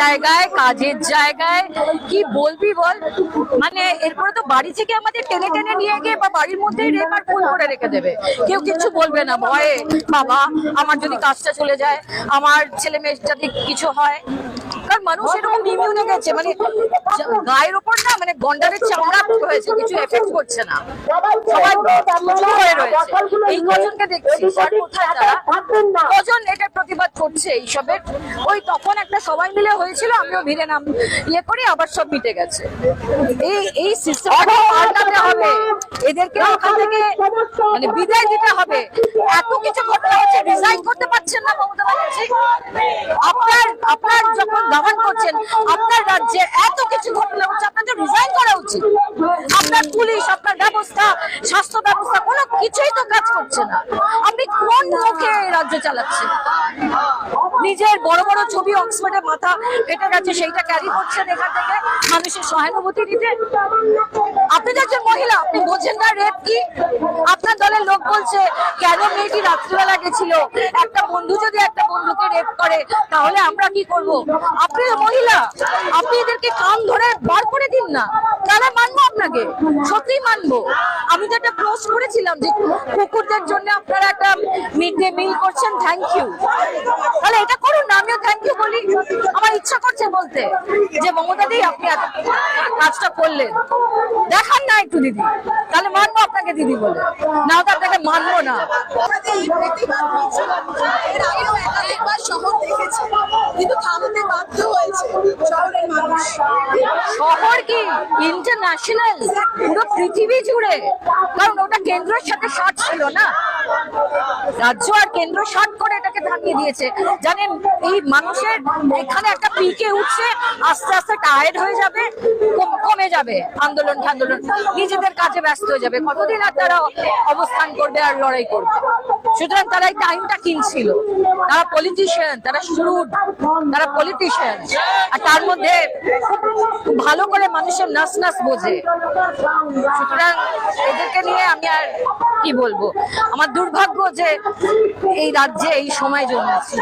জায়গায়, কাজের জায়গায়, কি বলবি বল? মানে এরপরে তো বাড়ি থেকে আমাদের টেনে টেনে নিয়ে গিয়ে বা বাড়ির করে রেখে দেবে। কেউ কিছু বলবে না। ভয়ে, বাবা, আমার যদি কাজটা চলে যায়, আমার ছেলে মেয়ের যদি কিছু হয় মানুষ এরকম ইমিউনে গেছে মানে গায়ের ওপর না মানে গন্ডারের চামড়া হয়েছে কিছু এফেক্ট করছে না। সবাই হয়ে রয়েছে। এই কজনকে দেখছি কজন এটা প্রতিবাদ করছে এইসবের? ওই তখন একটা সবাই মিলে হয়েছিল আমিও ভিড়ে নাম ইয়ে করি আবার সব মিটে গেছে। এই এই সিস্টেমটাকে পাল্টাতে হবে। এদেরকে ওখান থেকে মানে বিদায় দিতে হবে। এত কিছু ঘটনা হচ্ছে রিজাইন করতে পারছেন না, মমতা ব্যানার্জি? আপনার আপনার যখন দামান করছেন, আপনার রাজ্যে এত কিছু ঘটনা হচ্ছে আপনার তো রিজাইন করা উচিত। আপনার পুলিশ, আপনার ব্যবস্থা, স্বাস্থ্য ব্যবস্থা, কোনো কিছুই তো কাজ করছে না। আপনি কোন মুখে রাজ্য চালাচ্ছেন? নিজের বড় বড় ছবি অক্সফোর্ডে মাথা কেটে গেছে, সেইটা ক্যারি করছেন এখান থেকে মানুষের সহানুভূতি দিতে একজন মহিলা, আপনি বোঝেন না রেপ কি? আপনার দলের লোক বলছে, কেন মেয়েটি রাত্রিবেলা গেছিল? একটা বন্ধু যদি একটা বন্ধুকে রেপ করে, তাহলে আমরা কি করব? আপনি মহিলা, আপনি এদেরকে কান ধরে বার করে দিন না। তাহলে মানবো আপনাকে? সত্যি মানবো। আমি তো একটা পোস্ট করেছিলাম যে কুকুরদের জন্য আপনারা একটা মিড ডে মিল করছেন থ্যাংক ইউ তাহলে এটা করুন না আমিও থ্যাংক ইউ বলি আমার ইচ্ছা করছে বলতে যে মমতা দি আপনি কাজটা করলেন। দেখান না একটু দিদি। তাহলে মানবো আপনাকে দিদি বলে। না তো আপনাকে মানবো না। শহর দেখেছে। কিন্তু থামতে বাধ্য হয়েছে শহরের মানুষ। শহর কি? ইন্টারন্যাশনাল পুরো পৃথিবী জুড়ে? কারণ ওটা কেন্দ্রের সাথে শর্ট ছিল না। রাজ্য আর কেন্দ্র শর্ট করে এটাকে থামিয়ে দিয়েছে। জানেন, এই মানুষের এখানে একটা পিকে উঠছে, আস্তে আস্তে টায়ার্ড হয়ে যাবে, কম- যাবে আন্দোলন আন্দোলন নিজেদের কাজে ব্যস্ত হয়ে যাবে। কতদিন আর তারা অবস্থান করবে আর লড়াই করবে? সুতরাং তারা এই টাইমটা কিনছিল। তারা পলিটিশিয়ান তারা শুরুট তারা পলিটিশিয়ান আর তার মধ্যে ভালো করে মানুষের নাস নাস বোঝে। সুতরাং এদেরকে নিয়ে আমি আর কি বলব? আমার দুর্ভাগ্য যে এই রাজ্যে এই সময় জন্মেছি